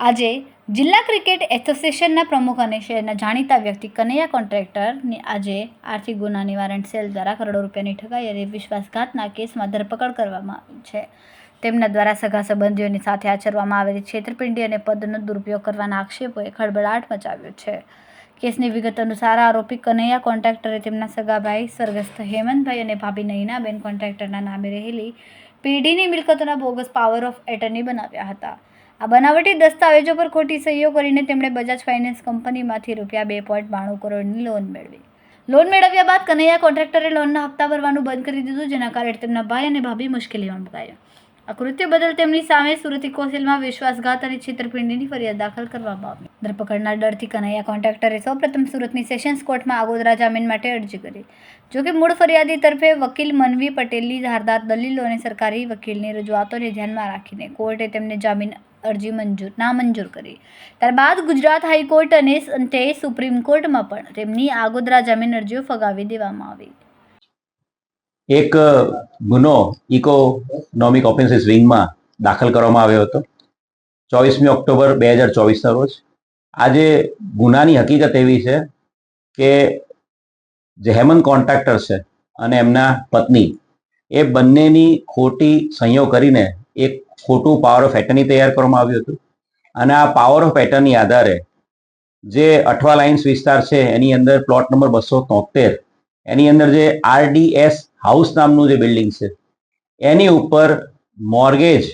આજે જિલ્લા ક્રિકેટ એસોસિએશનના પ્રમુખ અને શહેરના જાણીતા વ્યક્તિ કનૈયા કોન્ટ્રાક્ટરની આજે આર્થિક ગુના નિવારણ સેલ દ્વારા કરોડો રૂપિયાની ઠગાઈ અને વિશ્વાસઘાતના કેસમાં ધરપકડ કરવામાં આવી છે. તેમના દ્વારા સગા સંબંધીઓની સાથે આચરવામાં આવેલી છેતરપિંડી અને પદનો દુરુપયોગ કરવાના આક્ષેપોએ ખળબળાટ મચાવ્યો છે. કેસની વિગત અનુસાર આરોપી કનૈયા કોન્ટ્રાક્ટરે તેમના સગા ભાઈ સ્વર્ગસ્થ હેમંતભાઈ અને ભાભી નયનાબેન કોન્ટ્રાક્ટરના નામે રહેલી પેઢીની મિલકતોના બોગસ પાવર ઓફ એટર્ની બનાવ્યા હતા. આ બનાવટી દસ્તાવેજો પર ખોટી સહીઓ કરીને તેમણે બજાજ ફાઇનાન્સ કંપનીમાંથી રૂપિયા બે પોઈન્ટ બાણું કરોડની લોન મેળવી. લોન મેળવ્યા બાદ કનૈયા કોન્ટ્રાક્ટરે લોનના હપ્તા ભરવાનું બંધ કરી દીધું, જેના કારણે તેમના ભાઈ અને ભાભી મુશ્કેલીમાં મુકાયા. આ કૃત્ય બદલ તેમની સામે સુરતી કોસેલમાં વિશ્વાસઘાત અને છેતરપિંડીની ફરિયાદ દાખલ કરવામાં આવી. ધરપકડના ડરથી કનૈયા કોન્ટ્રાક્ટરે સૌપ્રથમ સુરતની સેશન્સ કોર્ટમાં આગોતરા જામીન માટે અરજી કરી. જોકે મૂળ ફરિયાદી તરફે વકીલ મનવી પટેલની ધારદાર દલીલો અને સરકારી વકીલની રજૂઆતોને ધ્યાનમાં રાખીને કોર્ટે તેમને જામીન અરજી મંજૂર નામંજૂર કરી. ત્યારબાદ ગુજરાત હાઈકોર્ટ અને અંતે સુપ્રીમ કોર્ટમાં પણ તેમની આગોદરા જામીન અરજીઓ ફગાવી દેવામાં આવી. એક ગુનો ઇકોનોમિક ઓફેન્સીસ વિંગમાં દાખલ કરવામાં આવ્યો હતો. ચોવીસમી ઓક્ટોબર બે હજાર ચોવીસના રોજ. આજે ગુનાની હકીકત એવી છે કે જે હેમંત કોન્ટ્રાક્ટર છે અને એમના પત્ની, એ બંનેની ખોટી સંયોગ કરીને એક ખોટું પાવર ઓફ એટર્ની તૈયાર કરવામાં આવ્યું હતું. અને આ પાવર ઓફ એટર્ની આધારે જે અઠવા લાઇન્સ વિસ્તાર છે, એની અંદર પ્લોટ નંબર બસો તોતેર, એની અંદર જે આરડીએસ હાઉસ નામનું જે બિલ્ડિંગ છે, એની ઉપર મોર્ગેજ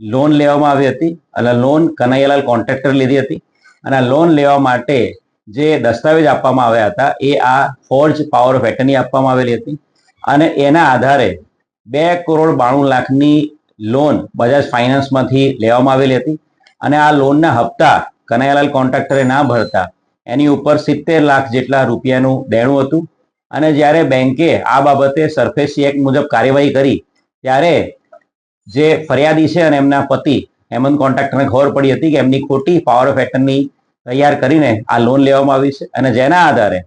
લોન લેવામાં આવી હતી અને લોન કનૈયાલાલ કોન્ટ્રાક્ટર લીધી હતી. અને આ લોન લેવા માટે જે દસ્તાવેજ આપવામાં આવ્યા હતા, એ આ ફોર્જ પાવર ઓફ એટર્ની આપવામાં આવેલી હતી. અને એના આધારે બે કરોડ બાણું લાખની લોન બજાજ ફાઇનાન્સમાંથી લેવામાં આવેલી હતી અને આ લોનના હપ્તા કનૈયાલાલ કોન્ટ્રાક્ટરે ના ભરતા. એની ઉપર સિત્તેર લાખ જેટલા રૂપિયાનું દેણું હતું અને જ્યારે બેંકે આ બાબતે સરફેસી એક્ટ મુજબ કાર્યવાહી કરી, ત્યારે જે ફરિયાદી છે અને એમના પતિ હેમંત કોન્ટ્રાક્ટરને ખબર પડી હતી કે એમની ખોટી પાવર ઓફ એટર્ની તૈયાર કરીને આ લોન લેવામાં આવી છે અને જેના આધારે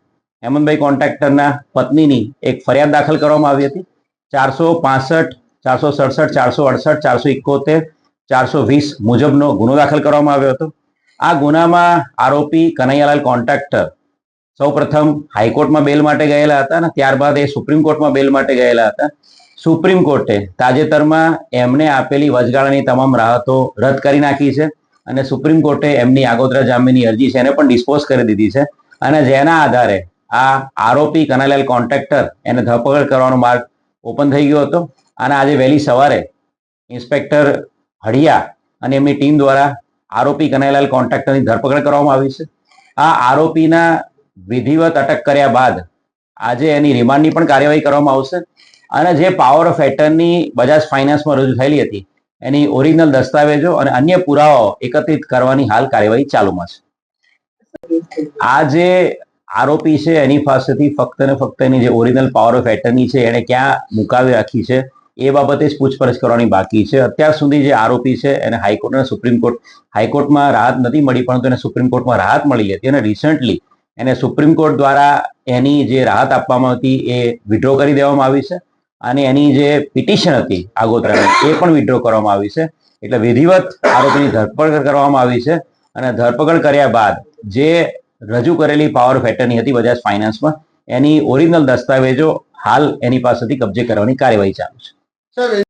હેમંતભાઈ કોન્ટ્રાક્ટરના પત્નીની એક ફરિયાદ દાખલ કરવામાં આવી હતી. ચારસો પાસઠ ચારસો સડસઠ, ચારસો અડસઠ, ચારસો ઇકોતેર, ચારસો વીસ મુજબનો ગુનો દાખલ કરવામાં આવ્યો હતો. આ ગુનામાં આરોપી કનૈયાલાલ કોન્ટ્રાક્ટર સૌપ્રથમ હાઈકોર્ટમાં બેલ માટે ગયેલા હતા અને ત્યારબાદ એ સુપ્રીમ કોર્ટમાં બેલ માટે ગયેલા હતા. સુપ્રીમ કોર્ટે તાજેતરમાં એમને આપેલી વચગાળાની તમામ રાહતો રદ કરી નાખી છે અને સુપ્રીમ કોર્ટે એમની આગોતરા જામીનની અરજી છે એને પણ ડિસ્પોઝ કરી દીધી છે અને જેના આધારે આ આરોપી કનાલાલ કોન્ટ્રાક્ટર એને ધરપકડ કરવાનો માર્ગ ઓપન થઈ ગયો હતો. અને આજે વહેલી સવારે ઇન્સ્પેક્ટર હળિયા અને એમની ટીમ દ્વારા આરોપી કનૈલાલ કોન્ટ્રાક્ટરની ધરપકડ કરવામાં આવી છે. આ આરોપીના વિધિવત અટક કર્યા બાદ આજે એની રિમાન્ડની પણ કાર્યવાહી કરવામાં આવશે અને જે પાવર ઓફ એટર્ની બજાજ ફાઇનાન્સમાં રજૂ થયેલી હતી, એની ઓરિજિનલ દસ્તાવેજો અને અન્ય પુરાવાઓ એકત્રિત કરવાની હાલ કાર્યવાહી ચાલુમાં છે. આ જે આરોપી છે, એની પાસેથી ફક્ત ને ફક્ત એની જે ઓરિજિનલ પાવર ઓફ એટર્ની છે, એને ક્યાં મુકાવી રાખી છે એ બાબતે જ પૂછપરછ કરવાની બાકી છે. અત્યાર સુધી જે આરોપી છે, એને હાઈકોર્ટ અને સુપ્રીમ કોર્ટ હાઈકોર્ટમાં રાહત નથી મળી, પરંતુ એને સુપ્રીમ કોર્ટમાં રાહત મળી હતી અને રિસન્ટલી એને સુપ્રીમ કોર્ટ દ્વારા એની જે રાહત આપવામાં હતી એ વિડ્રો કરી દેવામાં આવી છે અને એની જે પિટિશન હતી આગોતરાની, એ પણ વિડ્રો કરવામાં આવી છે. એટલે વિધિવત આરોપીની ધરપકડ કરવામાં આવી છે અને ધરપકડ કર્યા બાદ જે રજૂ કરેલી પાવર ફેટરની હતી બજાજ ફાઇનાન્સમાં એની ઓરિજિનલ દસ્તાવેજો હાલ એની પાસેથી કબજે કરવાની કાર્યવાહી ચાલુ છે. Sabe,